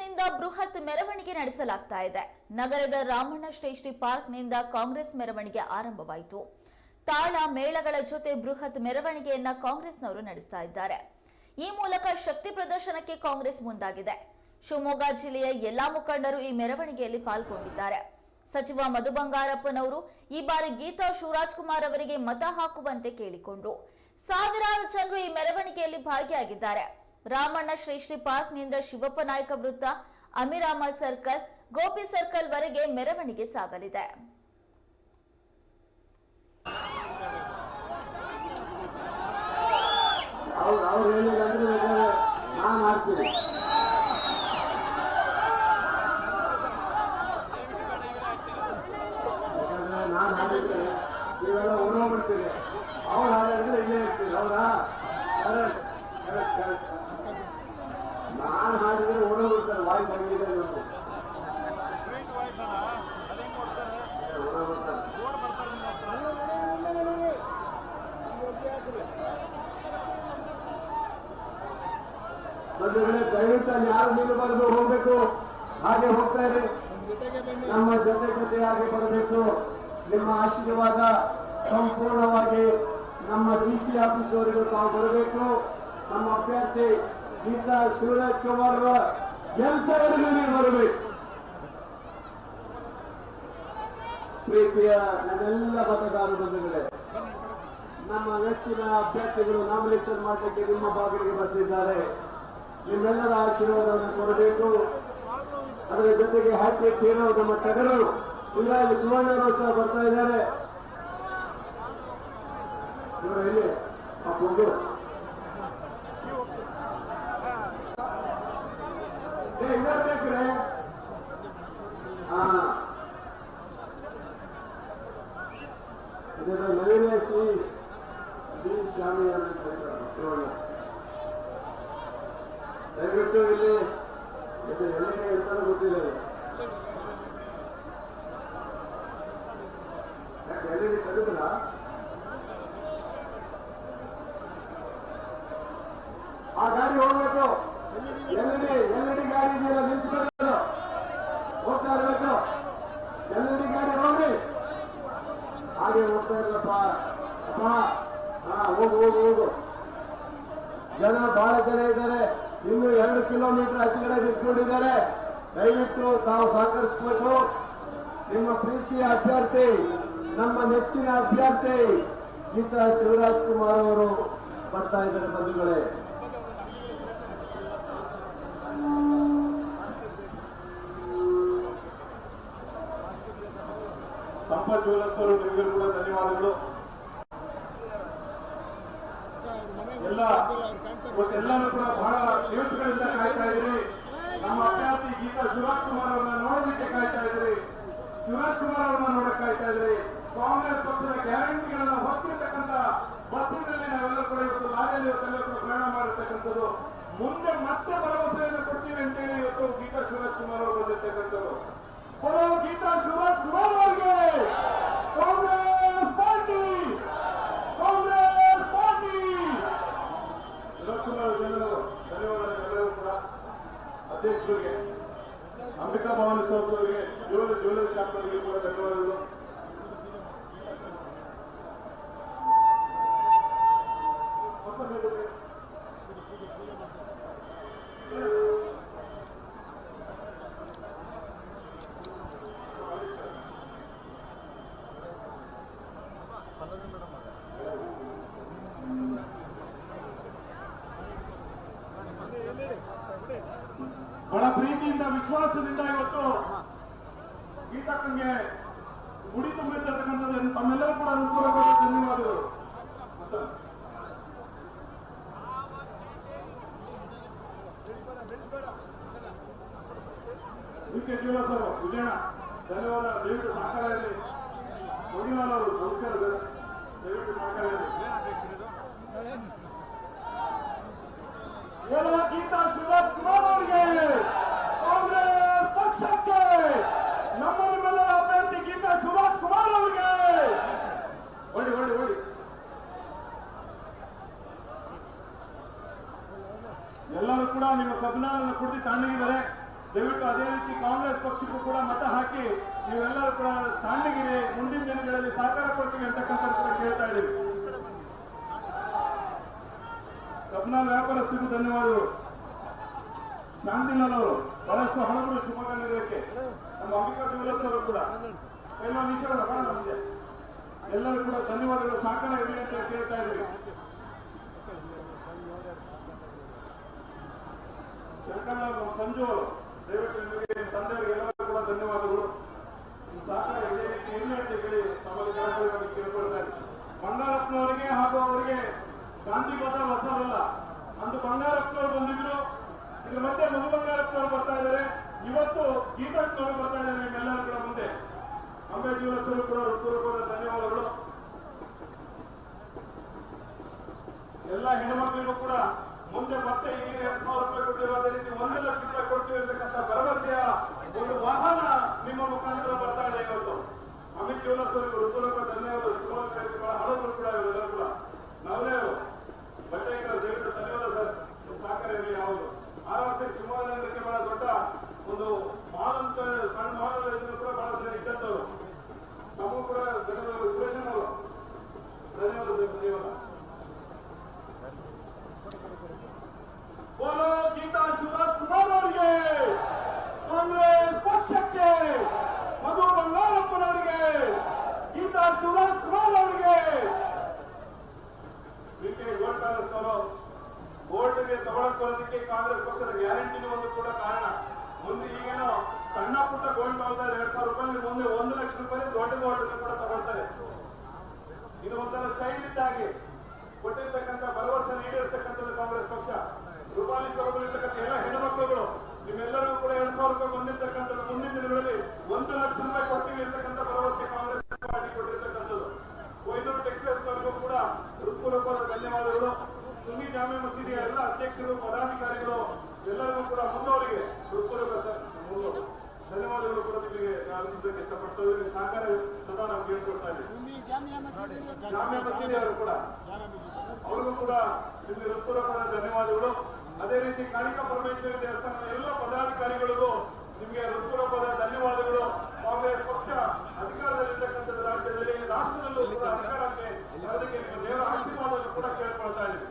ಕಾಂಗ್ರೆಸ್ನಿಂದ ಬೃಹತ್ ಮೆರವಣಿಗೆ ನಡೆಸಲಾಗ್ತಾ ಇದೆ. ನಗರದ ರಾಮಣ್ಣ ಶ್ರೇಷ್ಠಿ ಪಾರ್ಕ್ನಿಂದ ಕಾಂಗ್ರೆಸ್ ಮೆರವಣಿಗೆ ಆರಂಭವಾಯಿತು. ತಾಳ ಮೇಳಗಳ ಜೊತೆ ಬೃಹತ್ ಮೆರವಣಿಗೆಯನ್ನ ಕಾಂಗ್ರೆಸ್ನವರು ನಡೆಸ್ತಾ ಇದ್ದಾರೆ. ಈ ಮೂಲಕ ಶಕ್ತಿ ಪ್ರದರ್ಶನಕ್ಕೆ ಕಾಂಗ್ರೆಸ್ ಮುಂದಾಗಿದೆ. ಶಿವಮೊಗ್ಗ ಜಿಲ್ಲೆಯ ಎಲ್ಲಾ ಮುಖಂಡರು ಈ ಮೆರವಣಿಗೆಯಲ್ಲಿ ಪಾಲ್ಗೊಂಡಿದ್ದಾರೆ. ಸಚಿವ ಮಧು ಬಂಗಾರಪ್ಪನವರು ಈ ಬಾರಿ ಗೀತಾ ಶಿವರಾಜ್ ಕುಮಾರ್ ಅವರಿಗೆ ಮತ ಹಾಕುವಂತೆ ಕೇಳಿಕೊಂಡ್ರು. ಸಾವಿರಾರು ಜನರು ಈ ಮೆರವಣಿಗೆಯಲ್ಲಿ ಭಾಗಿಯಾಗಿದ್ದಾರೆ. ರಾಮಣ್ಣ ಶ್ರೀಶ್ರೀ ಪಾರ್ಕ್ನಿಂದ ಶಿವಪ್ಪ ನಾಯಕ ವೃತ್ತ ಅಮಿರಾಮ ಸರ್ಕಲ್, ಗೋಪಿ ಸರ್ಕಲ್ ವರೆಗೆ ಮೆರವಣಿಗೆ ಸಾಗಲಿದೆ. ಅವ್ರು ನಾನು ಮಾಡ್ತೀನಿ. ಓಡೋಗ್ಬಿಡ್ತಾರೆ ವಾಯ್ಸ್ ಹಂಗಿದೆ ಬರೆದು ಸ್ವೀಟ್ ವಾಯ್ಸ್ ಅಣ್ಣ ಅದೇ ಕೊಡ್ತಾರೆ? ಓಡೋಗ್ಬಿಡ್ತಾರೆ ಓಡ್ ಬರ್ತಾರೆ ನಿಮ್ಮ ಹತ್ರ. ಬಂಧುಗಳೇ ದಯವಿಟ್ಟು ಅಲ್ಲಿ ಯಾರು ನಿಲ್ಲಬಾರದು ಹೋಗ್ಬೇಕು. ಹಾಗೆ ಹೋಗ್ತಾ ಇರಿ. ನಮ್ಮ ಜೊತೆ ಜೊತೆಯಾಗಿ ಬರಬೇಕು? ನಿಮ್ಮ ಆಶೀರ್ವಾದ ಸಂಪೂರ್ಣವಾಗಿ ನಮ್ಮ ಡಿ ಸಿ ಅವರಿಗೆ ತಾವು ಬರಬೇಕು. ನಮ್ಮ ಅಭ್ಯರ್ಥಿ ಗೀತಾ ಶಿವರಾಜ್ ಕುಮಾರ್ ಕೆಲಸವರೆಗೂ ನೀವು ಬರಬೇಕು? ಪ್ರೀತಿಯ ನನ್ನೆಲ್ಲ ಮತದಾರ ಬಂಧುಗಳೇ, ನಮ್ಮ ನೆಚ್ಚಿನ ಅಭ್ಯರ್ಥಿಗಳು ನಾಮಿನೇಷನ್ ಮಾಡಲಿಕ್ಕೆ ನಿಮ್ಮ ಬಾಗಿಲಿಗೆ ಬಂದಿದ್ದಾರೆ ನಿಮ್ಮೆಲ್ಲರ ಆಶೀರ್ವಾದವನ್ನು ಕೊಡಬೇಕು. ಅದರ ಜೊತೆಗೆ ಹ್ಯಾಟ್ರಿಕ್ ಹೀರೋ ನಮ್ಮ ಟಗರು ಶಿವರಾಜ್ ಸುವರ್ಣರು ಸಹ ಬರ್ತಾ ಇದ್ದಾರೆ. ಇವರು ಎಲ್ಲಿ ಆ ಇಲ್ಲಿ ಆ ಗಾಡಿ ಹೋಗ್ಬೇಕು. ಎಲ್ಲಿ ಎಲ್ಲಿ ಗಾಡಿ ಇದೆಯಲ್ಲ ನಿಂತ್ಕೊಳ್ಳೋದು ಹೋಗ್ತಾ ಇರ್ಬೇಕು ಎಲ್ಲಿ ಗಾಡಿ ಹೋಗ್ರಿ ಹಾಗೆ ಹೋಗ್ತಾ ಇರಲಪ್ಪ ಅಪ್ಪ ಹಾ ಹೋಗು ಹೋಗು ಹೋಗು ಜನ ಬಹಳ ಜನ ಇದ್ದಾರೆ. ಇನ್ನು ಎರಡು ಕಿಲೋಮೀಟರ್ ಆಚೆಗಡೆ ನಿಂತ್ಕೊಂಡಿದ್ದಾರೆ. ದಯವಿಟ್ಟು ತಾವು ಸಹಕರಿಸಬೇಕು. ನಿಮ್ಮ ಪ್ರೀತಿಯ ಅಭ್ಯರ್ಥಿ, ನಮ್ಮ ನೆಚ್ಚಿನ ಅಭ್ಯರ್ಥಿ ಗೀತಾ ಶಿವರಾಜ್ ಕುಮಾರ್ ಅವರು ಬರ್ತಾ ಇದ್ದಾರೆ ಬಂಧುಗಳೇ. ಸಂಪತ್ ನಿಮಗೆ ನಿಮಗೂ ಕೂಡ ಧನ್ಯವಾದಗಳು. ಎಲ್ಲ ಇವತ್ತೆಲ್ಲರೂ ಕೂಡ ಬಹಳ ದಿವಸಗಳಿಂದ ಕಾಯ್ತಾ ಇದ್ರಿ ನಮ್ಮ ಅಭ್ಯರ್ಥಿ ಗೀತಾ ಶಿವರಾಜ್ ಕುಮಾರ್ ಅವರನ್ನ ನೋಡಲಿಕ್ಕೆ ಕಾಯ್ತಾ ಇದ್ರಿ ಶಿವರಾಜ್ ಕುಮಾರ್ ಅವರನ್ನ ನೋಡಕ್ ಕಾಯ್ತಾ ಇದ್ರಿ ಕಾಂಗ್ರೆಸ್ ಪಕ್ಷದ ಗ್ಯಾರಂಟಿಗಳನ್ನ ಹೊತ್ತಿರ್ತಕ್ಕಂಥ ಬಸ್ಸಿನಲ್ಲಿ ನಾವೆಲ್ಲರೂ ಕೂಡ ಇವತ್ತು ಲಾರಿಯಲ್ಲಿ ಇವತ್ತೆಲ್ಲರೂ ಕೂಡ ಪ್ರಯಾಣ ಮಾಡಿರ್ತಕ್ಕಂಥದ್ದು. ಮುಂದೆ ಮತ್ತೆ ಭರವಸೆಯನ್ನು ಕೊಡ್ತೀವಿ ಅಂತೇಳಿ ಇವತ್ತು ಗೀತಾ ಶಿವರಾಜ್ ಕುಮಾರ್ ಅವರು ಬಂದಿರ್ತಕ್ಕಂಥದ್ದು. ಬರೋ ಗೀತಾ ಶಿವರಾಜ್ ಕುಮಾರ್ ಅವರಿಗೆ. ಕಾಂಗ್ರೆಸ್ ಪಾರ್ಟಿ ಕಾಂಗ್ರೆಸ್ ಪಾರ್ಟಿ ಶಿವಕುಮಾರ್ ಜನರು ಧನ್ಯವಾದಗಳು ಕೂಡ ಅಧ್ಯಕ್ಷರಿಗೆ ಅಂಬಿಕಾ ಭವನ ಸ್ಟೋರ್ಸ್ ಅವರಿಗೆ ಜ್ಯುವೆಲ್ ಜ್ಯುವೆಲರಿ ಶಾಪ್ ಅವರಿಗೆ ಕೂಡ ಧನ್ಯವಾದಗಳು ವಿಶ್ವಾಸದಿಂದ ಇವತ್ತು ಗೀತಾಕಂಗೆ ಗುಡಿ ತುಂಬಿರ್ತಕ್ಕಂಥದ್ದು ತಮ್ಮೆಲ್ಲರೂ ಕೂಡ ಅನುಕೂಲವಾಗಿ ಧನ್ಯವಾದಗಳು. ಡಿ ಕೆ ಧನ್ಯವಾದ. ದಯವಿಟ್ಟು ಸಹಕಾರ ಇರಲಿ ಮುಗಿನಾಲ್ ಅವರು ನಮಸ್ಕಾರ ಸರ್. ದಯವಿಟ್ಟು ಸಹಕಾರ ಇರಲಿ ಗೀತಾ ಶಿವರಾಜ್ ಕುಮಾರ್ ಅವರಿಗೆ ಕಾಂಗ್ರೆಸ್ ಪಕ್ಷಕ್ಕೆ ನಮ್ಮ ನಿಮ್ಮೆಲ್ಲರ ಅಭ್ಯರ್ಥಿ ಗೀತಾ ಶಿವರಾಜ್ ಕುಮಾರ್ ಅವರಿಗೆ ಓಡಿ ಓಡಿ ಓಡಿ ಎಲ್ಲರೂ ಕೂಡ ನಿಮ್ಮ ಕಬ್ಬಿಣವನ್ನು ಕುಡಿದು ತಣ್ಣಗಿದ್ದಾರೆ. ದಯವಿಟ್ಟು ಅದೇ ರೀತಿ ಕಾಂಗ್ರೆಸ್ ಪಕ್ಷಕ್ಕೂ ಕೂಡ ಮತ ಹಾಕಿ ನೀವೆಲ್ಲರೂ ಕೂಡ ತಾಂಡಗಿರಿ ಮುಂದಿನ ದಿನಗಳಲ್ಲಿ ಸಹಕಾರ ಕೊಡ್ತೀವಿ ಅಂತಕ್ಕಂಥ ಕೇಳ್ತಾ ಇದ್ದೀವಿ. ಕಬ್ನಾಲ್ ವ್ಯಾಪಾರಸ್ಥರಿಗೂ ಧನ್ಯವಾದಗಳು. ಶಾಂತಿಲಾಲ್ ಅವರು ಬಹಳಷ್ಟು ಹಣಗಳು ಶಿವಮೊಗ್ಗ ನಮ್ಮ ಅಂಬಿಕಾ ಅವರು ಕೂಡ. ಎಲ್ಲ ವಿಷಯಗಳು ಎಲ್ಲರೂ ಕೂಡ ಧನ್ಯವಾದಗಳು. ಸಹಕಾರ ಇರಲಿ ಅಂತ ಕೇಳ್ತಾ ಇದ್ದೀವಿ ಶಂಕರಣ್ಣ ಅವರು, ಸಂಜು ಅವರು ದಯವಿಟ್ಟು ನಿಮಗೆ ನಿಮ್ಮ ತಂದೆಯವರಿಗೆ ಎಲ್ಲರೂ ಕೂಡ ಧನ್ಯವಾದಗಳು. ನಿಮ್ಮ ಸಹಕಾರ ಇದೇ ರೀತಿ ಹೇಳಿ ತಮ್ಮಲ್ಲಿ ಕಳಕಳಿಯಾಗಿ ಕೇಳ್ಕೊಳ್ತಾ ಇದ್ದೀನಿ ಬಂಗಾರಪ್ಪನವರಿಗೆ ಹಾಗೂ ಅವರಿಗೆ ಗಾಂಧಿ ಪದ ಹೊಸದಲ್ಲ. ಅಂದು ಬಂಗಾರಪ್ಪನವರು ಬಂದಿದ್ರು. ಇದ್ರ ಮತ್ತೆ ಮಧು ಬಂಗಾರಪ್ಪನವರು ಬರ್ತಾ ಇದ್ದಾರೆ. ಇವತ್ತು ಗೀತಕ್ಕನವರು ಬರ್ತಾ ಇದ್ದಾರೆ ನಿಮ್ಮೆಲ್ಲರೂ ಕೂಡ ಮುಂದೆ. ಅಂಬೆ ಜೀವನಸ್ಥರು ಕೂಡ ಧನ್ಯವಾದಗಳು. ಎಲ್ಲ ಹೆಣ್ಮಕ್ಳಿಗೂ ಕೂಡ ಮುಂದೆ ಮತ್ತೆ ಈಗ ಎರಡ್ ಸಾವಿರ ರೂಪಾಯಿ ಕೊಡ್ತೀವಿ ಅದೇ ರೀತಿ ಒಂದು ಲಕ್ಷ ರೂಪಾಯಿ ಕೊಡ್ತೀವಿ ಅಂತಕ್ಕಂಥ ಭರವಸೆಯ ಒಂದು ವಾಹನ ನಿಮ್ಮ ಮುಖಾಂತರ ಬರ್ತಾ ಇದೆ ಇವತ್ತು ಅಮಿತ್ ಜ್ಯುವೆಲರ್ಸ್ ಅವರಿಗೆ ಹೃತ್ಪೂರ್ವಕ ಧನ್ಯವಾದ ಶಿವಮೊಗ್ಗ ಬಹಳ ಹಣಗಳು ಕೂಡ ಇವರೆಲ್ಲರೂ ಕೂಡ. ನಾವೇ ಬಟ್ಟೆ ಬಟ್ಟೆಗಳ ದಯವಿಟ್ಟು ಧನ್ಯವಾದ ಸರ್. ಸಹಕಾರ ಇರಲಿ ಯಾವುದು? ಆರಾಮ್ಸೆ ಶಿವಮೊಗ್ಗ ಬಹಳ ದೊಡ್ಡ ಒಂದು ಮಾಲ್ ಸಣ್ಣ ಮಾಲ್ ಕೂಡ ಬಹಳ ಜನ ಇದ್ದಂತವ್ರು ನಮಗೂ ಕೂಡ ಧನ್ಯವಾದ ಸುರೇಶನ್ ಧನ್ಯವಾದ ಸರ್, ಧನ್ಯವಾದ ಬೋಲೋ ಗೀತಾ ಶಿವರಾಜ್ ಕುಮಾರ್ ಅವರಿಗೆ ಕಾಂಗ್ರೆಸ್ ಪಕ್ಷಕ್ಕೆ ಮಧು ಬಂಗಾರಪ್ಪನವರಿಗೆ ಗೀತಾ ಶಿವರಾಜ್ ಕುಮಾರ್ ಅವರಿಗೆ ಇದಕ್ಕೆ ಗೋಲ್ಡ್ ಪ್ಯಾಲೇಸ್ನವರು ಗೋಲ್ಡ್ಗೆ ತಗೊಳಕ್ಕೆ ಕಾಂಗ್ರೆಸ್ ಪಕ್ಷದ ಗ್ಯಾರಂಟಿನೂ ಒಂದು ಕೂಡ ಕಾರಣ ಮುಂದೆ ಈಗೇನೋ ಸಣ್ಣ ಪುಟ್ಟ ಗೋಲ್ಡ್ ತಗೊಳ್ತಾರೆ ಎರಡ್ ಸಾವಿರ ರೂಪಾಯಿ ಮುಂದೆ ಒಂದು ಲಕ್ಷ ರೂಪಾಯಿ ದೊಡ್ಡ ಗೋಲ್ಡ್ ಕೂಡ ತಗೊಳ್ತಾರೆ ಇದು ಒಂಥರ ಚೈಲ್ಡ್ ಇದ್ದಾಗೆ ಕೊಟ್ಟಿರ್ತಕ್ಕಂಥ ಭರವಸೆ ನೀಡಿರ್ತಕ್ಕಂಥದ್ದು ಕಾಂಗ್ರೆಸ್ ಪಕ್ಷ ರೂಪಾಲಿ ಸ್ವರೂಪದಲ್ಲಿರ್ತಕ್ಕಂಥ ಎಲ್ಲ ಹೆಣ್ಣುಮಕ್ಕಳುಗಳು ನಿಮ್ಮೆಲ್ಲರಿಗೂ ಕೂಡ ಎರಡ್ ಸಾವಿರ ರೂಪಾಯಿ ಬಂದಿರ್ತಕ್ಕಂಥದ್ದು ಮುಂದಿನ ದಿನಗಳಲ್ಲಿ ಒಂದು ಲಕ್ಷ ರೂಪಾಯಿ ಕೊಡ್ತೀವಿ ಅಂತಕ್ಕಂಥ ಭರವಸೆ ಕಾಂಗ್ರೆಸ್ ಪಾರ್ಟಿ ಕೊಟ್ಟಿರ್ತಕ್ಕಂಥದ್ದು ಕೊಯ್ನೂರು ಟೆಕ್ಸ್ಟೈಲ್ಸ್ ವರೆಗೂ ಕೂಡ ಹೃತ್ಪೂರ್ವಕವಾದ ಧನ್ಯವಾದಗಳು ಸುನ್ನಿ ಜಾಮೆ ಮಸೀದಿಯ ಎಲ್ಲ ಅಧ್ಯಕ್ಷರು ಪದಾಧಿಕಾರಿಗಳು ಎಲ್ಲರಿಗೂ ಕೂಡ ಮುನ್ನೋರಿಗೆ ಹೃತ್ಪೂರ್ವಕ ಸ- ಮುನ್ನು- ಧನ್ಯವಾದಗಳು ಕೂಡ ನಿಮಗೆ ನಾನು ಅರ್ಪಿಸೋಕೆ ಇಷ್ಟಪಡ್ತಾ ಇದ್ದೀನಿ ಸಹಕಾರ ಸದಾ ನಾವು ಕೇಳ್ಕೊಳ್ತಾ ಇದ್ದೀವಿ ಜಾಮಿಯಾ ಮಸೀದಿ ಅವರು ಕೂಡ ಅವರು ಕೂಡ ನಿಮಗೆ ಹೃತ್ಪೂರ್ವಕವಾದ ಧನ್ಯವಾದಗಳು. ಅದೇ ರೀತಿ ಕಾಳಿಕಾ ಪರಮೇಶ್ವರಿ ದೇವಸ್ಥಾನದ ಎಲ್ಲ ಪದಾಧಿಕಾರಿಗಳಿಗೂ ನಿಮಗೆ ಹೃತ್ಪೂರ್ವಕವಾದ ಧನ್ಯವಾದಗಳು ಕಾಂಗ್ರೆಸ್ ಪಕ್ಷ ಅಧಿಕಾರದಲ್ಲಿರ್ತಕ್ಕಂಥದ್ದು ರಾಜ್ಯದಲ್ಲಿ ರಾಷ್ಟ್ರದಲ್ಲೂ ಕೂಡ ಅಧಿಕಾರಕ್ಕೆ ಬರೋದಕ್ಕೆ ನಿಮ್ಮ ದೇವರ ಆಶೀರ್ವಾದವನ್ನು ಕೂಡ ಕೇಳ್ಕೊಳ್ತಾ ಇದ್ದೀವಿ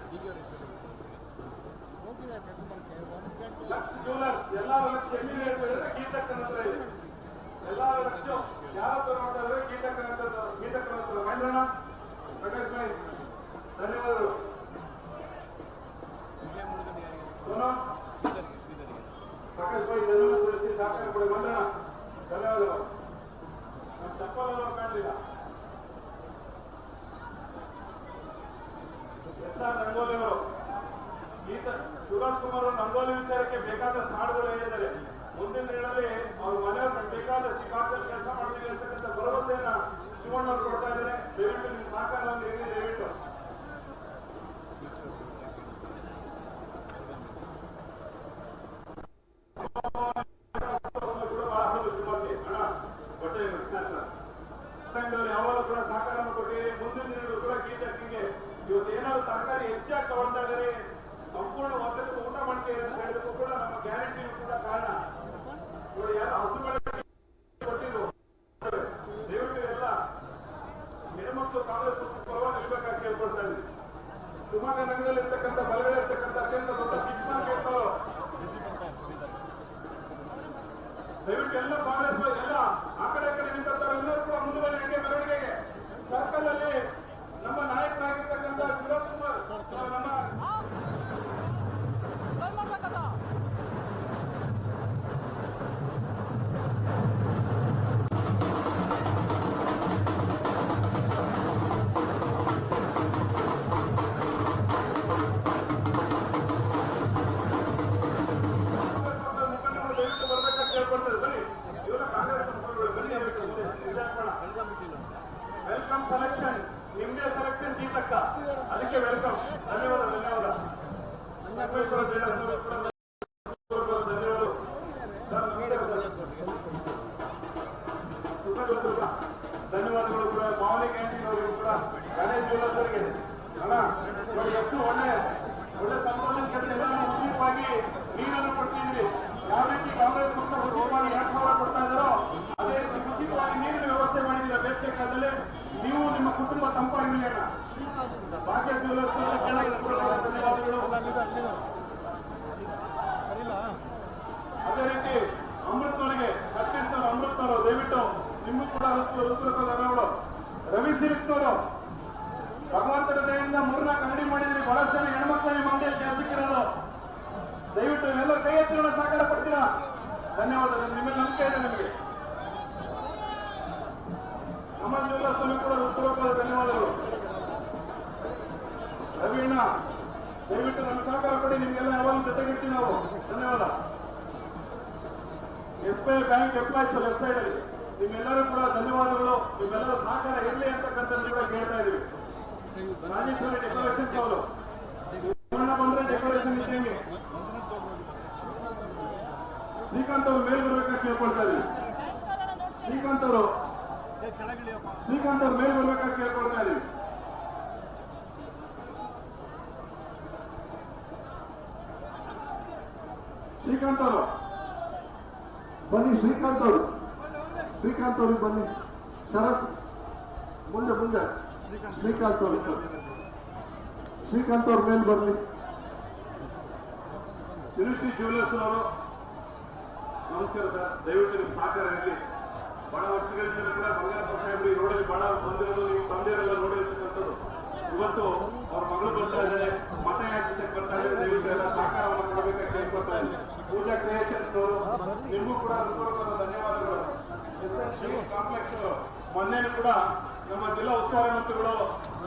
ಲಕ್ಷ ಜ್ಯುವೆಲರ್ಸ್ ಎಲ್ಲಾರ ಲಕ್ಷ ಎಲ್ಲಿ ಹೇಳ್ತಾರೆ ಗೀತಕ್ಕನ ಹತ್ರ ಇದೆ ಎಲ್ಲಾರ ಲಕ್ಷ ಯಾರ ಹತ್ರ ನೋಡ್ತಾ ಇದ್ರೆ ಗೀತಕ್ಕನ ಹತ್ರ ಗೀತಕ್ಕನ ಹತ್ರ ಮಹೇಂದ್ರಣ್ಣ ಪ್ರಕಾಶ್ ಭಾಯ್ ಧನ್ಯವಾದಗಳು ಸೋನಾ ಪ್ರಕಾಶ್ ಭಾಯ್ ಧನ್ಯವಾದ ತಿಳಿಸಿ ಸಹಕಾರ ಕೊಡಿ ಮಂದಣ್ಣ ಧನ್ಯವಾದಗಳು ನಮ್ಮ ಚಪ್ಪಲ್ ಎಲ್ಲ ಕಾಣಲಿಲ್ಲ ಆರ್ ರಂಗೋಲಿ ಅವರು ಈತ ಶಿವರಾಜ್ ಕುಮಾರ್ ರಂಗೋಲಿ ವಿಚಾರಕ್ಕೆ ಬೇಕಾದಷ್ಟು ಹಾಡುಗಳು ಹೇಳಿದ್ದಾರೆ. ಮುಂದಿನ ದಿನಗಳಲ್ಲಿ ಅವ್ರ ಮನೆಯವ್ರ ಬೇಕಾದಷ್ಟು ಕಾಲದಲ್ಲಿ ಕೆಲಸ ಮಾಡ್ತೀವಿ ಅಂತಕ್ಕಂಥ ಭರವಸೆಯನ್ನ ಶಿವಣ್ಣ ಅವರು ಕೊಡ್ತಾ ಇದ್ದಾರೆ. ದಯವಿಟ್ಟು ಜ್ಯುವೆಲ್ಲರ್ಸ್ಗೂ ಧನ್ಯವಾದಗಳು ಕೂಡ ಮಾವನಿ ಕ್ಯಾಂಟೀನ್ ಅವರಿಗೂ ಕೂಡ ಗಣೇಶ್ ಜ್ಯುವೆಲ್ಲರ್ಸ್ಗೆ ಅಣ್ಣ ಎಷ್ಟು ಒಳ್ಳೆ ಒಳ್ಳೆ ಸಂತೋಷದ ಕೆಲಸ ಎಲ್ಲ ಉಚಿತವಾಗಿ ನೀರನ್ನು ಕೊಡ್ತೀವಿ ಯಾವ ರೀತಿ ಕಾಂಗ್ರೆಸ್ ಪಕ್ಷ ಉಚಿತವಾಗಿ ಎರಡು ಸಾವಿರ ಕೊಡ್ತಾ ಇದ್ದಾರೋ ಅದೇ ರೀತಿ ಉಚಿತವಾಗಿ ನೀರಿನ ವ್ಯವಸ್ಥೆ ಮಾಡಿದ್ದೀರಾ ಬೇಸಿಗೆ ಕಾಲದಲ್ಲಿ ನೀವು ನಿಮ್ಮ ಕುಟುಂಬ ಸಂಪಾದಿರಲಿ ಅಣ್ಣ ಭಾಗ್ಯ ಜ್ಯುವೆಲ್ಲರ್ಸ್ ಧನ್ಯವಾದಗಳು ಅದೇ ರೀತಿ ಅಮೃತ್ ಅವರಿಗೆ ಅತ್ಯಂತ ಅಮೃತ್ ಅವರು ದಯವಿಟ್ಟು ರವಿ ಋತುಗಳು ರವಿಸಿರಿಸ್ತವರು ಭಗವಂತನ ದಯೆಯಿಂದ ಮೂರನ್ನ ಕನ್ನಡಿ ಮಾಡಿದ್ರಿ ಬಹಳಷ್ಟು ಜನ ಹೆಣ್ಮಕ್ಳು ನಿಮ್ಮ ಅಂಗಡಿಯಲ್ಲಿ ಕೆಲಸಕ್ಕಿರೋದು ದಯವಿಟ್ಟು ಎಲ್ಲ ಕೈ ಎತ್ತಿನ ಸಹಕಾರ ಪಡ್ತೀರಾ ಧನ್ಯವಾದ ನಿಮಗೆ ನಂಬಿಕೆ ಇದೆ ನಿಮಗೆ ನಮ್ಮ ಜೀವನದಲ್ಲಿ ಕೂಡ ಉತ್ತರ ಧನ್ಯವಾದಗಳು ರವಿಣ್ಣ ದಯವಿಟ್ಟು ನಮ್ಮ ಸಹಕಾರ ಕೊಡಿ ನಿಮಗೆಲ್ಲ ಯಾವಾಗ ಜೊತೆಗಿರ್ತೀವಿ ನಾವು ಧನ್ಯವಾದ S B I bank employees website ಅಲ್ಲಿ ನಿಮ್ಮೆಲ್ಲರೂ ಕೂಡ ಧನ್ಯವಾದಗಳು. ನಿಮ್ಮೆಲ್ಲರ ಸಹಕಾರ ಇರಲಿ ಅಂತಕ್ಕಂಥದ್ದು ಕೂಡ ಕೇಳ್ತಾ ಇದೀವಿ ರಾಜೇಶ್ವರಿ ಡೆಕೋರೇಷನ್ಸ್ ಅವರು. ಬಂದ್ರೆ ಡೆಕೋರೇಷನ್ ಇದ್ದಂಗೆ. ಶ್ರೀಕಾಂತ್ ಅವರು ಮೇಲ್ ಬರ್ಬೇಕಾಗಿ ಕೇಳ್ಕೊಳ್ತಾ ಇದೀವಿ ಶ್ರೀಕಾಂತ್ ಅವರು. ಶ್ರೀಕಾಂತ್ ಅವರು ಮೇಲ್ ಬರ್ಬೇಕಾಗಿ ಕೇಳ್ಕೊಳ್ತಾ ಇದೀವಿ ಶ್ರೀಕಾಂತ್ ಅವರು. ಬನ್ನಿ ಶ್ರೀಕಾಂತ್ ಅವರು. ಶ್ರೀಕಾಂತ್ ಅವ್ರಿಗೆ ಬನ್ನಿ. ಶರತ್, ಮುಂದೆ ಮುಂದೆ. ಶ್ರೀಕಾಂತ್ ಅವರು ಶ್ರೀಕಾಂತ್ ಅವ್ರ ಮೇಲೆ ಬರಲಿ ತಿರುಶ್ರೀ ಜ್ಯುವೆಲರ್ಸ್ ಅವರು, ನಮಸ್ಕಾರ ಸರ್. ದಯವಿಟ್ಟು ನಿಮ್ಗೆ ಸಹಕಾರ ಇರಲಿ ಬಹಳ ವರ್ಷಗಳಿಂದ ಕೂಡ ಬಂಗಾರಪ್ಪ ಸಾಹೇಬರು ಈ ಬಹಳ ಬಂದಿರೋದು ನೀವು ತಂದೆಯರೆಲ್ಲ ನೋಡಿರ್ತಕ್ಕಂಥದ್ದು ಇವತ್ತು ಅವ್ರ ಮಗಳು ಬರ್ತಾ ಇದ್ದಾರೆ ಮತ ಯಾಚಿಸಕ್ಕೆ ಬರ್ತಾ ಇದ್ದಾರೆ. ದಯವಿಟ್ಟು ಎಲ್ಲ ಸಹಕಾರವನ್ನು ಕೊಡಬೇಕಾಗಿ ಕೇಳ್ಕೊಳ್ತಾ ಇದ್ದಾರೆ ಪೂಜಾ ಕ್ರಿಯೇಷನ್ಸ್ ಅವರು, ನಿಮಗೂ ಕೂಡ ಹೃತ್ಪೂರ್ವಕವಾದ ಧನ್ಯವಾದಗಳು. ಮೊನ್ನೆನೂ ಕೂಡ ನಮ್ಮ ಜಿಲ್ಲಾ ಉಸ್ತುವಾರಿ ಮಂತ್ರಿಗಳು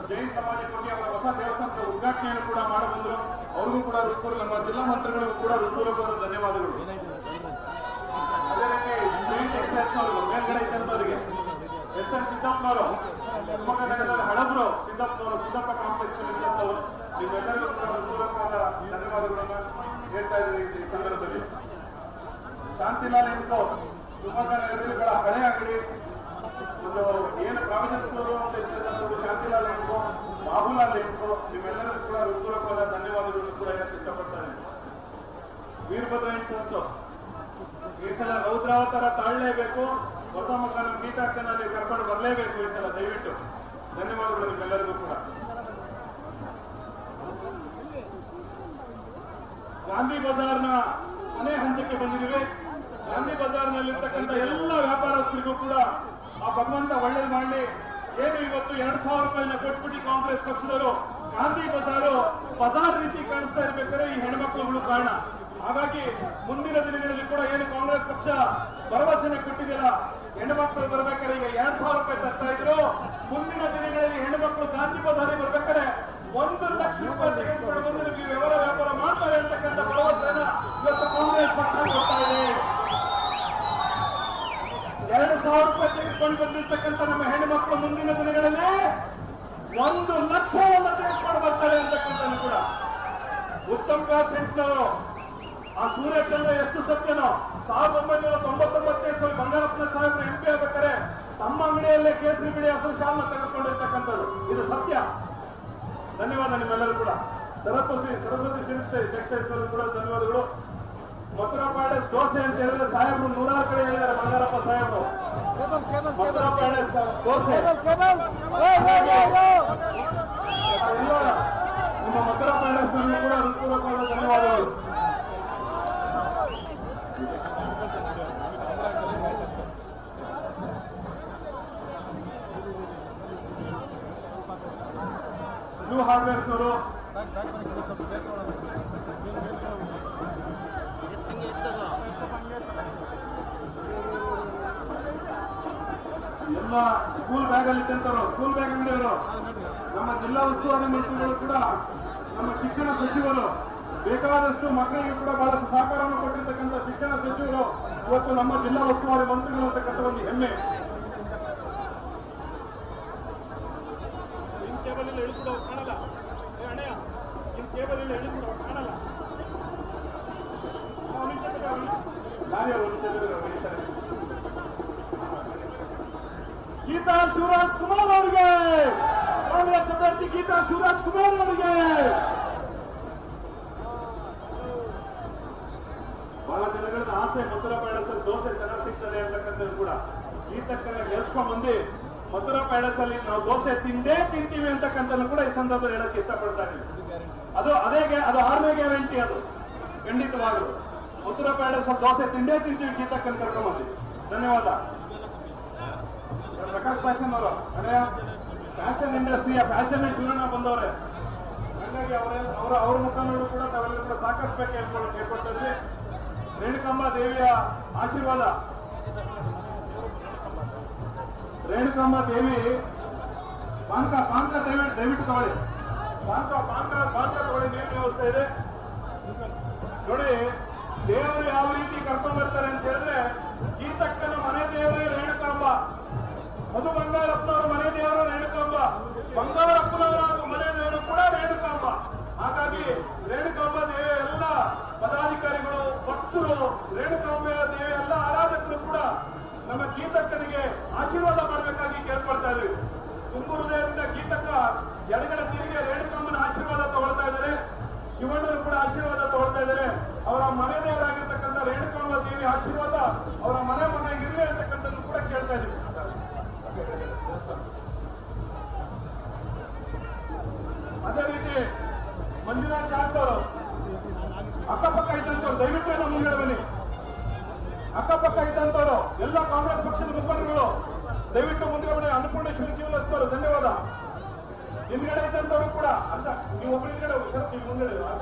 ಜೈನ್ ಸಮಾಜಕ್ಕಾಗಿ ಅವರ ಹೊಸ ದೇವಸ್ಥಾನದ ಉದ್ಘಾಟನೆಯನ್ನು ಕೂಡ ಮಾಡಬಂದರು ಅವ್ರಿಗೂ ಕೂಡ ಹೃತ್ಪೂರ್ವ ನಮ್ಮ ಜಿಲ್ಲಾ ಮಂತ್ರಿಗಳಿಗೂ ಕೂಡ ಹೃತ್ಪೂರ್ವಕವಾದ ಧನ್ಯವಾದಗಳು. ಅದೇ ರೀತಿ ಜೈನ್ ಅವರು ಮೇಲ್ಗಡೆ ಇದ್ದಂಥವರಿಗೆ ಎಸ್ ಎನ್ ಸಿದ್ದಪ್ಪನವರು ಶಿವಮೊಗ್ಗ ನಗರದ ಹಳಬ್ರು ಸಿದ್ದಪ್ಪನವರು, ಸಿದ್ದಪ್ಪ ಕಾಂಪ್ಲೆಕ್ಸ್ ಇದ್ದಂಥವರು, ನಿಮ್ಮೆಲ್ಲರಿಗೂ ಕೂಡ ಹೃತ್ಪೂರ್ವಕವಾದ ಧನ್ಯವಾದಗಳನ್ನ ಹೇಳ್ತಾ ಇದ್ದೀವಿ ಈ ಸಂದರ್ಭದಲ್ಲಿ. ಶಾಂತಿಲಾಲ್ ಎಂದು ಶಿವಮೊಗ್ಗ ನಗರಗಳ ಹಳೆ ಆಗಲಿ, ಒಂದು ಏನು ಪ್ರಾವಿಷನ್ ಒಂದು ಶಾಂತಿಲಾಲ್ ಎಂದು ಬಾಬುಲಾಲ್ ಎಂದು ನಿಮ್ಮೆಲ್ಲರಿಗೂ ಕೂಡ ಹೃತ್ಪೂರ್ವಕವಾದ ಧನ್ಯವಾದಗಳನ್ನು ಕೂಡ ಹೇಳಕ್ಕೆ ಇಷ್ಟಪಡ್ತಾರೆ ವೀರಭದ್ರ ಸನ್ಸು ಈ ಸಲ ರೌದ್ರಾವತಾರ ತಾಳಲೇಬೇಕು, ಹೊಸ ಮಕ್ಕಳ ಗೀತಾರ್ಥನಲ್ಲಿ ಕರ್ಕೊಂಡು ಬರಲೇಬೇಕು ಈ ಸಲ, ದಯವಿಟ್ಟು. ಧನ್ಯವಾದಗಳು ನಿಮ್ಮೆಲ್ಲರಿಗೂ ಕೂಡ. ಗಾಂಧಿ ಬಜಾರ್ನ ಮನೆ ಹಂತಕ್ಕೆ ಬಂದಿದ್ದೀವಿ. ಗಾಂಧಿ ಬಜಾರ್ನಲ್ಲಿರ್ತಕ್ಕಂಥ ಎಲ್ಲ ವ್ಯಾಪಾರಸ್ಥರಿಗೂ ಕೂಡ ಆ ಭಗವಂತ ಒಳ್ಳೇದು ಮಾಡಲಿ. ಏನು ಇವತ್ತು ಎರಡ್ ಸಾವಿರ ರೂಪಾಯಿನ ಕೊಟ್ಬಿಟ್ಟು ಕಾಂಗ್ರೆಸ್ ಪಕ್ಷದವರು ಗಾಂಧಿ ಬಜಾರು ಬಜಾರ್ ರೀತಿ ಕಾಣಿಸ್ತಾ ಇರ್ಬೇಕಾದ್ರೆ ಈ ಹೆಣ್ಮಕ್ಳುಗಳು ಕಾರಣ. ಹಾಗಾಗಿ ಮುಂದಿನ ದಿನಗಳಲ್ಲಿ ಕೂಡ ಏನು ಕಾಂಗ್ರೆಸ್ ಪಕ್ಷ ಭರವಸೆನ ಕೊಟ್ಟಿದೆಯಲ್ಲ, ಹೆಣ್ಮಕ್ಳು ಬರ್ಬೇಕಾದ್ರೆ ಈಗ ಎರಡ್ ಸಾವಿರ ರೂಪಾಯಿ ತರ್ತಾ ಇದ್ರು. ಮುಂದಿನ ದಿನಗಳಲ್ಲಿ ಹೆಣ್ಮಕ್ಳು ಗಾಂಧಿ ಬಜಾರಿಗೆ ಬರ್ಬೇಕಾದ್ರೆ ಒಂದು ಲಕ್ಷ ರೂಪಾಯಿ ತೆಗೆದುಕೊಂಡು ಬಂದು ನಿಮಗೆ ವ್ಯವಹಾರ ವ್ಯಾಪಾರ ಮಾಡ್ತಾರೆ ಅಂತಕ್ಕಂಥ ಭರವಸೆಯನ್ನ ಇವತ್ತು ಕಾಂಗ್ರೆಸ್ ಪಕ್ಷ ಕೊಡ್ತಾ ಇದೆ. ಎರಡು ಸಾವಿರ ರೂಪಾಯಿ ತೆಗೆದುಕೊಂಡು ಬಂದಿರ್ತಕ್ಕಂಥ ನಮ್ಮ ಹೆಣ್ಣುಮಕ್ಕಳು ಮುಂದಿನ ದಿನಗಳಲ್ಲಿ ಒಂದು ಲಕ್ಷವನ್ನು ತೆಗೆದುಕೊಂಡು ಬರ್ತಾರೆ ಅಂತಕ್ಕಂಥದ್ದು ಕೂಡ. ಉತ್ತಮ್ ಕಾಸ್ ಸೆಂಟ್ನವರು ಆ ಸೂರ್ಯಚಂದ್ರ ಎಷ್ಟು ಸತ್ಯನೋ, ಸಾವಿರದ ಒಂಬೈನೂರ ತೊಂಬತ್ತೊಂಬತ್ತನೇ ಸಾವಿರ ಬಂಗಾರಪ್ಪನ ಸಾಹೇಬ್ರ ಎಂ ಪಿ ಆಗ್ಬೇಕಾರೆ ತಮ್ಮ ಅಂಗಡಿಯಲ್ಲೇ ಕೇಸರಿ ಬಿಡಿ ಹಸಿರು ಶಾಲ ತೆಗೆದುಕೊಂಡಿರ್ತಕ್ಕಂಥದ್ದು. ಇದು ಸತ್ಯ. ಧನ್ಯವಾದ ನಿಮ್ಮೆಲ್ಲರೂ ಕೂಡ. ಸರಸ್ವತಿ ಸರಸ್ವತಿ ಸಿಲ್ಕ್ಸ್ ಟೆಕ್ಸ್ಟೈಲ್ಸ್ ಕೂಡ ಧನ್ಯವಾದಗಳು. ಪ್ಯಾಲೇಸ್ ದೋಸೆ ಅಂತ ಹೇಳಿದ್ರೆ ಸಾಹೇಬ್ರು ನೂರಾರು ಕಡೆ ಹೇಳಿದ್ದಾರೆ ಬಂಗಾರಪ್ಪ ಸಾಹೇಬ್ರು. ಮಥುರಾ ಪ್ಯಾಲೇಸ್ ದೋಸೆ. ನಿಮ್ಮ ಮಥುರಾ ಪ್ಯಾಲೇಸ್ ಕೂಡ ಹೃತ್ಪೂರ್ವಕವಾದ ಧನ್ಯವಾದಗಳು. ನ್ಯೂ ಹಾರ್ಡ್ವೇರ್ಸ್ನವರು ಎಲ್ಲ ಸ್ಕೂಲ್ ಬ್ಯಾಗ್ ಅಲ್ಲಿ ತಿಂತಾರೋ. ಸ್ಕೂಲ್ ಬ್ಯಾಗ್ ಅಂಗಡಿಯವರು, ನಮ್ಮ ಜಿಲ್ಲಾ ಉಸ್ತುವಾರಿ ಮಂತ್ರಿಗಳು ಕೂಡ, ನಮ್ಮ ಶಿಕ್ಷಣ ಸಚಿವರು, ಬೇಕಾದಷ್ಟು ಮಕ್ಕಳಿಗೆ ಕೂಡ ಬಹಳಷ್ಟು ಸಹಕಾರವನ್ನು ಕೊಟ್ಟಿರ್ತಕ್ಕಂಥ ಶಿಕ್ಷಣ ಸಚಿವರು ಇವತ್ತು ನಮ್ಮ ಜಿಲ್ಲಾ ಉಸ್ತುವಾರಿ ಮಂತ್ರಿಗಳು ಅಂತಕ್ಕಂಥ ಒಂದು ಹೆಮ್ಮೆ. ಕೇಬಲ್ ಇಲ್ಲ ಹೇಳಿದ್ರು ಕಾಣಲ್ಲ. ಅಣ್ಣ ಇಲ್ಲಿ ಕೇಬಲ್ ಇಲ್ಲ ಇಳಿದ್ಬಿಡು ಕಾಣಲ್ಲ ಆ, ಒಂದ್ ನಿಮಿಷ ತಡಿ, ಒಂದ್ ನಿಮಿಷ. ನಾನೇ ಒಂದು ನಿಮಿಷ ತಡಿ, ಅವ್ರು ಇಳಿತಾರೆ. ಗೀತಾ ಶಿವರಾಜ್ ಕುಮಾರ್ ಅವರಿಗೆ. ಕಾಂಗ್ರೆಸ್ ಅಭ್ಯರ್ಥಿ ಗೀತಾ ಶಿವರಾಜ್ ಕುಮಾರ್ ಅವರಿಗೆ. ಬಹಳ ಜನಗಳ ಆಸೆ, ಮಥುರಾ ಪ್ಯಾಲೇಸ್ ದೋಸೆ ಚೆನ್ನಾಗಿ ಸಿಗ್ತದೆ ಅಂತಕ್ಕಂಥದ್ದು ಕೂಡ. ಗೀತಕ್ಕನ್ನ ಗೆಲ್ಸ್ಕೊಂಡ್ ಬಂದು ಮಥುರಾ ಪ್ಯಾಲೇಸ್ ಅಲ್ಲಿ ನಾವು ದೋಸೆ ತಿಂದೇ ತಿಂತೀವಿ ಅಂತಕ್ಕಂಥದ್ದು ಕೂಡ ಈ ಸಂದರ್ಭದಲ್ಲಿ ಹೇಳಕ್ಕೆ ಇಷ್ಟಪಡ್ತಾರೆ ಅದು ಅದೇ ಅದು ಆರನೇ ಗ್ಯಾರಂಟಿ ಅದು. ಖಂಡಿತವಾಗಲು. ಮಥುರಾ ಪ್ಯಾಲೇಸ್ ದೋಸೆ ತಿಂದೇ ತಿಂತೀವಿ ಗೀತಕ್ಕಂಥ ಕರ್ಕೊಂಡ್ ಬಂದು. ಧನ್ಯವಾದ. ಪ್ರಕಾಶ್ ಫ್ಯಾಷನ್ ಅವರು. ಅಂದ್ರೆ ಫ್ಯಾಷನ್ ಇಂಡಸ್ಟ್ರಿಯ ಫ್ಯಾಷನ್ ಶಿವಣ್ಣ ಬಂದವ್ರೆ. ಹಾಗಾಗಿ ಅವರ ಅವರ, ಅವ್ರ ಮುಖಂಡರು ಕೂಡ ತಾವೆಲ್ಲರೂ ಕೂಡ ಸಾಕಷ್ಟು ಹೇಳ್ಕೊಂಡು ಕೇಳ್ಕೊಳ್ತೀವಿ ರೇಣುಕಂಬ ದೇವಿಯ ಆಶೀರ್ವಾದ. ರೇಣುಕಂಬ ದೇವಿ, ಪಾಂಕ ಪಾಂಕ ದಯವಿಟ್ಟು ದಯವಿಟ್ಟು ತಗೊಳ್ಳಿ. ಪಾಂಕ ಪಾಂಕ ಪಾಂಕ ತಗೊಳ್ಳಿ, ನೀರಿನ ವ್ಯವಸ್ಥೆ ಇದೆ. ನೋಡಿ, ದೇವರು ಯಾವ ರೀತಿ ಕರ್ಕೊಂಡ್ ಬರ್ತಾರೆ ಅಂತ ಹೇಳಿದ್ರೆ ಗೀತಕ್ಕನ ಮನೆ ದೇವರೇ ರೇಣುಕಾಂಬ ಮಧು ಬಂಗಾರಪ್ಪನವರ ಮನೆ ದೇವರು ರೇಣುಕಾಂಬ ಬಂಗಾರಪ್ಪನವರ ಮನೆ ದೇವರು ಕೂಡ ರೇಣುಕಾಂಬ ಹಾಗಾಗಿ ರೇಣುಕಾಂಬ ದೇವಿ ಎಲ್ಲ ಪದಾಧಿಕಾರಿಗಳು ಭಕ್ತರು ರೇಣುಕಾಂಬ ದೇವಿ ಎಲ್ಲ ಆರಾಧಕರು ಕೂಡ ನಮ್ಮ ಗೀತಕ್ಕನಿಗೆ ಆಶೀರ್ವಾದ ಮಾಡಬೇಕಾಗಿ ಕೇಳ್ಕೊಳ್ತಾ ಇದ್ವಿ ತುಂಬು ಹೃದಯದಿಂದ ಗೀತಕ್ಕ ಎಡಗಡ ತಿರುಗಿ ರೇಣುಕಮ್ಮನ ಆಶೀರ್ವಾದ ತಗೊಳ್ತಾ ಇದ್ದಾರೆ ಶಿವಣ್ಣರು ಕೂಡ ಆಶೀರ್ವಾದ ತಗೊಳ್ತಾ ಇದ್ದಾರೆ ಅವರ ಮನೆ ದೇವರಾಗಿರ್ತಕ್ಕಂಥ ರೇಣುಕಮ್ಮ ದೇವಿ ಆಶೀರ್ವಾದ ಅವರ ಮನೆ ಮನೆಗೆ ಇರಲಿ ಅಂತಕ್ಕಂಥದ್ದು ಕೂಡ ಕೇಳ್ತಾ ಇದ್ದೀವಿ ಅದೇ ರೀತಿ ಮಂಜುನಾಥ್ ಚಾಟ್ ಅವರು ಅಕ್ಕಪಕ್ಕ ಇದ್ದಂಥವ್ರು ದಯವಿಟ್ಟು ನಮ್ಮ ಮುಂದೆ ಬನ್ನಿ ಅಕ್ಕಪಕ್ಕ ಇದ್ದಂಥವ್ರು ಎಲ್ಲ ಕಾಂಗ್ರೆಸ್ ಪಕ್ಷದ ಮುಖಂಡರುಗಳು ದಯವಿಟ್ಟು ಮುಂದೆ ಬನ್ನಿ ಅನ್ನಪೂರ್ಣೇಶ್ವರಿ ಜೀವನಸ್ಥರು ಧನ್ಯವಾದ ಹಿಂದ್ಗಡೆ ಇದ್ದಂಥವ್ರು ಕೂಡ ಅಸ ನೀವು ಒಬ್ಬರು ಹಿಂದ್ಗಡೆ ಹೋಗಿ ಸರ್ ನೀವು ಮುಂದೆ ಅಸ